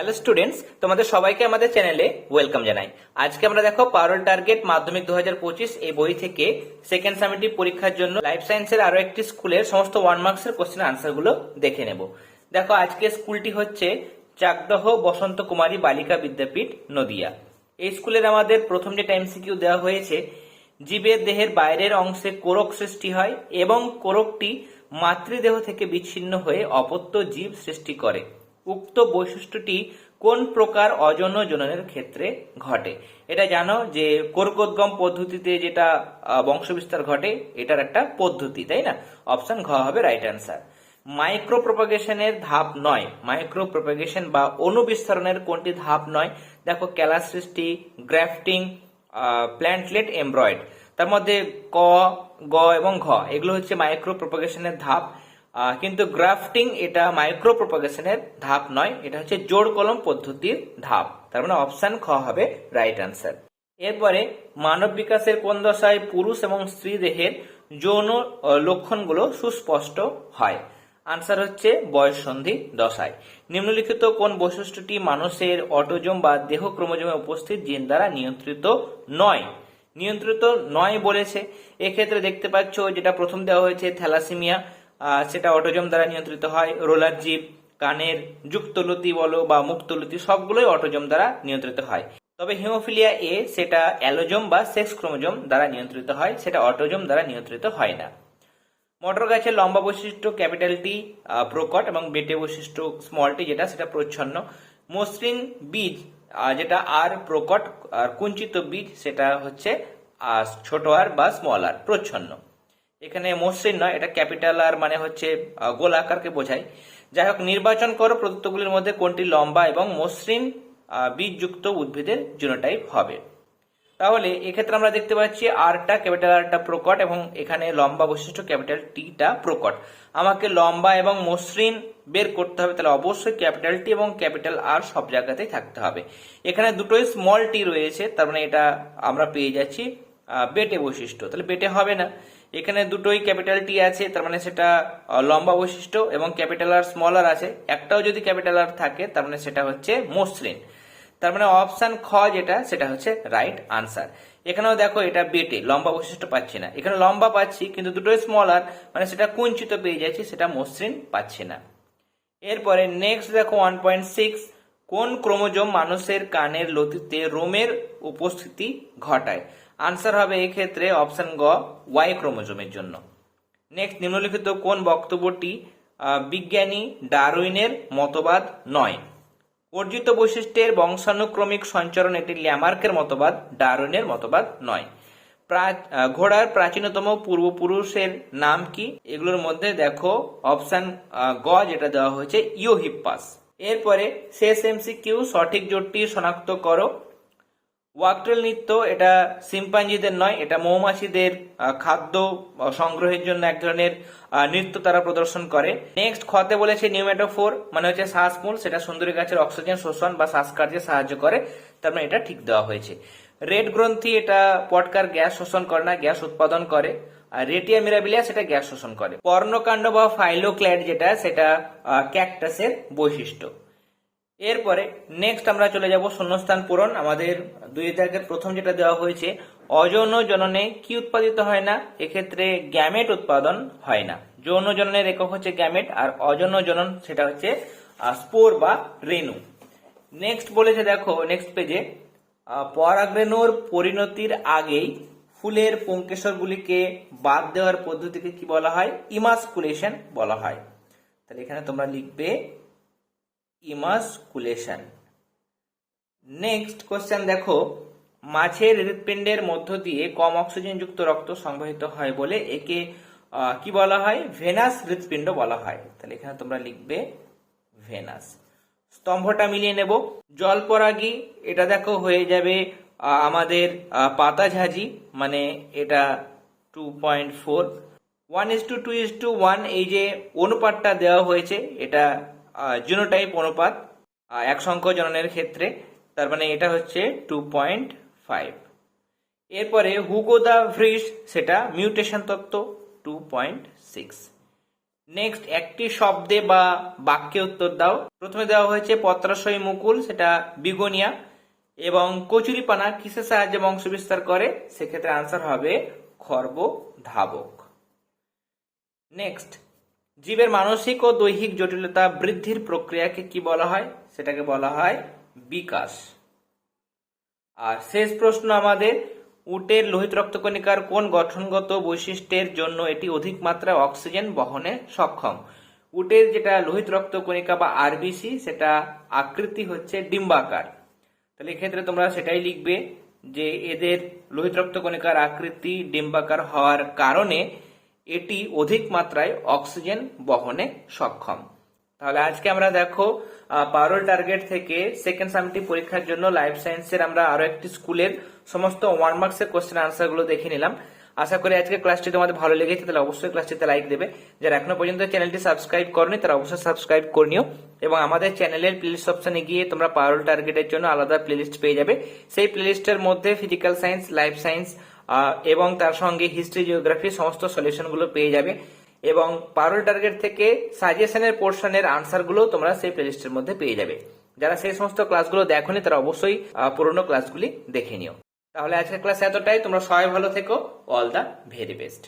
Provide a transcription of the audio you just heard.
Hello students তোমাদের সবাইকে আমাদের চ্যানেলে ওয়েলকাম জানাই। আজকে আমরা দেখো পারল টার্গেট মাধ্যমিক দু এই বই থেকে সেকেন্ড সামিটিভ পরীক্ষার জন্য লাইফ সায়েন্সের আরও একটি স্কুলের সমস্ত ওয়ান মার্কসের কোশ্চেন আনসারগুলো দেখে নেব। দেখো আজকে স্কুলটি হচ্ছে চাকদহ বসন্ত কুমারী বালিকা বিদ্যাপীঠ নদিয়া। এই স্কুলের আমাদের প্রথম যে টাইম সিকিউ দেওয়া হয়েছে, জীবের দেহের বাইরের অংশে কোরক সৃষ্টি হয় এবং কোরকটি মাতৃদেহ থেকে বিচ্ছিন্ন হয়ে অপত্য জীব সৃষ্টি করে। উক্ত বৈশিষ্ট্যটি কোন প্রকার অজন জননের ক্ষেত্রে ঘটে? এটা জানো যে কোরকোদ্গম পদ্ধতিতে যেটা বংশবিস্তার ঘটে, এটার একটা পদ্ধতি, তাই না? অপশন ঘ হবে রাইট অ্যান্সার মাইক্রো প্রপাগেশনের ধাপ নয়। মাইক্রো প্রপাগেশন বা অনুবিস্তরণের কোনটি ধাপ নয়? দেখো ক্যালা সৃষ্টি গ্রাফটিং প্ল্যান্টলেট, এমব্রয়েড। তার মধ্যে ক, গ এবং ঘ, এগুলো হচ্ছে মাইক্রো প্রপাগেশনের ধাপ। কিন্তু গ্রাফটিং এটা মাইক্রো প্রপাগেশনের ধাপ নয়, এটা হচ্ছে জোড় কলম পদ্ধতির ধাপ। তার মানে অপশান খ হবে রাইট আনসার এরপরে মানব বিকাশের কোন দশায় পুরুষ এবং স্ত্রী দেহের যৌন লক্ষণগুলো সুস্পষ্ট হয়। আনসার হচ্ছে বয়স সন্ধি দশায়। নিম্নলিখিত কোন বৈশিষ্ট্যটি মানুষের অটোজম বা দেহ ক্রোমোজোমে উপস্থিত জিন দ্বারা নিয়ন্ত্রিত নয়? নিয়ন্ত্রিত নয় বলেছে। এক্ষেত্রে দেখতে পাচ্ছ যেটা প্রথম দেওয়া হয়েছে থ্যালাসিমিয়া। সেটা অটোজম দ্বারা নিয়ন্ত্রিত হয়, রোলার জীব কানের যুক্তলতি বলো বা মুক্তলতি, সবগুলোই অটোজম দ্বারা নিয়ন্ত্রিত হয়। তবে হিমোফিলিয়া এ সেটা অ্যালোজম বা সেক্স ক্রোমোজোম দ্বারা নিয়ন্ত্রিত হয়, সেটা অটোজম দ্বারা নিয়ন্ত্রিত হয় না। মটর গাছের লম্বা বৈশিষ্ট্য, ক্যাপিটাল টি প্রকট এবং বেটে বৈশিষ্ট্য স্মল টি যেটা, সেটা প্রচ্ছন্ন। মসৃণ বীজ যেটা আর প্রকট আর কুঞ্চিত বীজ, সেটা হচ্ছে ছোট আর বা স্মল আর প্রচ্ছন্ন। এখানে মসৃণ নয়, এটা ক্যাপিটাল আর মানে হচ্ছে গোল আকারকে বোঝায়। যাই হোক, নির্বাচন করো, প্রদত্তগুলির মধ্যে কোনটি লম্বা এবং মসৃণ বীজযুক্ত উদ্ভিদের জিনোটাইপ হবে। তাহলে এক্ষেত্রে আমরা দেখতে পাচ্ছি আরটা ক্যাপিটাল আরটা প্রকট এবং এখানে লম্বা বৈশিষ্ট্য ক্যাপিটাল টিটা প্রকট। আমাকে লম্বা এবং মসৃণ বের করতে হবে, তাহলে অবশ্যই ক্যাপিটাল টি এবং ক্যাপিটাল আর সব জায়গাতেই থাকতে হবে। এখানে দুটোই স্মল টি রয়েছে, তার মানে এটা আমরা পেয়ে যাচ্ছি বেটে বৈশিষ্ট্য। তাহলে বেটে হবে না। এখানে দুটোই ক্যাপিটাল টি আছে, তার মানে সেটা লম্বা বৈশিষ্ট্য এবং ক্যাপিটাল আর স্মল আর আছে। একটাও যদি ক্যাপিটাল আর থাকে, তার মানে সেটা হচ্ছে মসৃণ। তার মানে অপশান খ যেটা, সেটা হচ্ছে রাইট আনসার এখানেও দেখো এটা বেটে, লম্বা বৈশিষ্ট্য পাচ্ছি না। এখানে লম্বা পাচ্ছি, কিন্তু দুটোই স্মলার মানে সেটা কুঞ্চিত পেয়ে যাচ্ছি, সেটা মসৃণ পাচ্ছি না। এরপরে নেক্সট দেখো ওয়ান পয়েন্ট সিক্স কোন ক্রোমোজোম মানুষের কানের লতিতে রোমের উপস্থিতি ঘটায়? আনসার হবে এক্ষেত্রে অপশন গ ওয়াই ক্রোমোজোমের জন্য। নেক্সট নিম্নলিখিত কোন বক্তব্যটি বিজ্ঞানী ডারউইনের মতবাদ নয়। অর্জিত বৈশিষ্ট্যের বংশানুক্রমিক সঞ্চরণ এটি ল্যামার্কের মতবাদ, ডারউইনের মতবাদ নয়। ঘোড়ার প্রাচীনতম পূর্বপুরুষের নাম কি? এগুলোর মধ্যে দেখো অপশন গ, যেটা দেওয়া হয়েছে ইওহিপ্পাস এরপরে শেষ এমসি কিউ সঠিক জোটটি শনাক্ত করো। ওয়াকটেল নৃত্য, এটা সিম্পাঞ্জিদের নয়, এটা মৌমাছিদের খাদ্য সংগ্রহের জন্য এক ধরনের নৃত্য তারা প্রদর্শন করে। নেক্সট খতে বলেছে নিউমেটোফোর মানে হচ্ছে শ্বাসমূল, সেটা সুন্দরী গাছের অক্সিজেন শোষণ বা শ্বাসকার্যে সাহায্য করে। তার মানে এটা ঠিক দেওয়া হয়েছে। রেড গ্রন্থি, এটা পটকার গ্যাস শোষণ করে না, গ্যাস উৎপাদন করে। আর রেটিয়া মিরাবিলিয়া সেটা গ্যাস শোষণ করে। পর্ণকাণ্ড বা ফাইলোক্ল্যাড যেটা, সেটা ক্যাকটাসের বৈশিষ্ট্য। এরপরে নেক্সট আমরা চলে যাব শূন্যস্থান পূরণ। আমাদের দুই দাগের প্রথম যেটা দেওয়া হয়েছে, অযৌন জননে কি উৎপাদিত হয় না? এক্ষেত্রে গ্যামেট উৎপাদন হয় না। যৌন জননের একক হচ্ছে গ্যামেট, আর অযৌন জনন সেটা হচ্ছে স্পোর বা রেণু। নেক্সট বলেছে দেখো নেক্সট পেজে পরাগরেণুর পরিণতির আগেই ফুলের পুঙ্কেশ্বরগুলিকে বাদ দেওয়ার পদ্ধতিকে কি বলা হয়? ইমাসকুলেশন বলা হয়। তাহলে এখানে তোমরা লিখবে ইমাসকুলেশন। নেক্সট কোশ্চেন দেখো, মাছের হৃৎপিণ্ডের মধ্য দিয়ে কম অক্সিজেনযুক্ত রক্ত সংবহিত হয় বলে একে কি বলা হয়? ভেনাস হৃৎপিণ্ড বলা হয়। তাহলে এখানে তোমরা লিখবে ভেনাস। স্তম্ভটা মিলিয়ে নেব। জলপরাগী, এটা দেখো হয়ে যাবে আমাদের পাতা ঝাঁঝি মানে এটা two point four one is two two is two one এই যে অনুপাতটা দেওয়া হয়েছে, এটা জিনোটাইপ অনুপাত এক সংখ্য জননের ক্ষেত্রে, তার মানে এটা হচ্ছে টু পয়েন্ট ফাইভ এরপরে হুগো দা ভ্রিস সেটা মিউটেশন তত্ত্ব টু পয়েন্ট সিক্স নেক্সট একটি শব্দে বা বাক্যে উত্তর দাও। প্রথমে দেওয়া হয়েছে পত্রাশয় মুকুল, সেটা বিগোনিয়া এবং কচুরিপানা কিসের সাহায্যে বংশ বিস্তার করে? সেক্ষেত্রে আনসার হবে খর্ব ধাবক নেক্সট জীবের মানসিক ও দৈহিক জটিলতা বৃদ্ধির প্রক্রিয়াকে কি বলা হয়? সেটাকে বলা হয় বিকাশ। আর শেষ প্রশ্ন আমাদের, উটের লোহিত রক্তকণিকার কোন গঠনগত বৈশিষ্ট্যের জন্য এটি অধিক মাত্রায় অক্সিজেন বহনে সক্ষম? উটের যেটা লোহিত রক্তকণিকা বা আরবিসি, সেটা আকৃতি হচ্ছে ডিম্বাকার। তাহলে এক্ষেত্রে তোমরা সেটাই লিখবে যে এদের লোহিত রক্তকণিকার আকৃতি ডিম্বাকার হওয়ার কারণে এটি অধিক মাত্রায় অক্সিজেন বহনে সক্ষম। তাহলে আজকে আমরা দেখো পারোল টার্গেট থেকে সেকেন্ড সামিটি পরীক্ষার জন্য লাইফ সায়েন্সের আমরা আরও একটি স্কুলের সমস্ত ওয়ান মার্কসের কোশ্চেন আনসারগুলো দেখে নিলাম। আশা করি আজকে ক্লাসটি তোমাদের ভালো লেগেছে, তাহলে অবশ্যই ক্লাসটিতে লাইক দেবে। যারা এখনও পর্যন্ত চ্যানেলটি সাবস্ক্রাইব করনি, তারা অবশ্যই সাবস্ক্রাইব করে নিও। এবং আমাদের চ্যানেলের প্লেলিস্ট অপশনে গিয়ে তোমরা পারোল টার্গেটের জন্য আলাদা প্লেলিস্ট পেয়ে যাবে। সেই প্লেলিস্টের মধ্যে ফিজিক্যাল সায়েন্স লাইফ সায়েন্স এবং তার সঙ্গে হিস্ট্রি জিওগ্রাফি সমস্ত সলিউশনগুলো পেয়ে যাবে। এবং পারল টার্গেট থেকে সাজেশনের পোর্শনের আনসারগুলো তোমরা সেই প্লেলিস্টের মধ্যে পেয়ে যাবে। যারা সেই সমস্ত ক্লাসগুলো দেখোনি, তারা অবশ্যই পুরনো ক্লাসগুলি দেখে নিও। তাহলে আজকের ক্লাস এতটাই। তোমরা সবাই ভালো থেকো। All the very best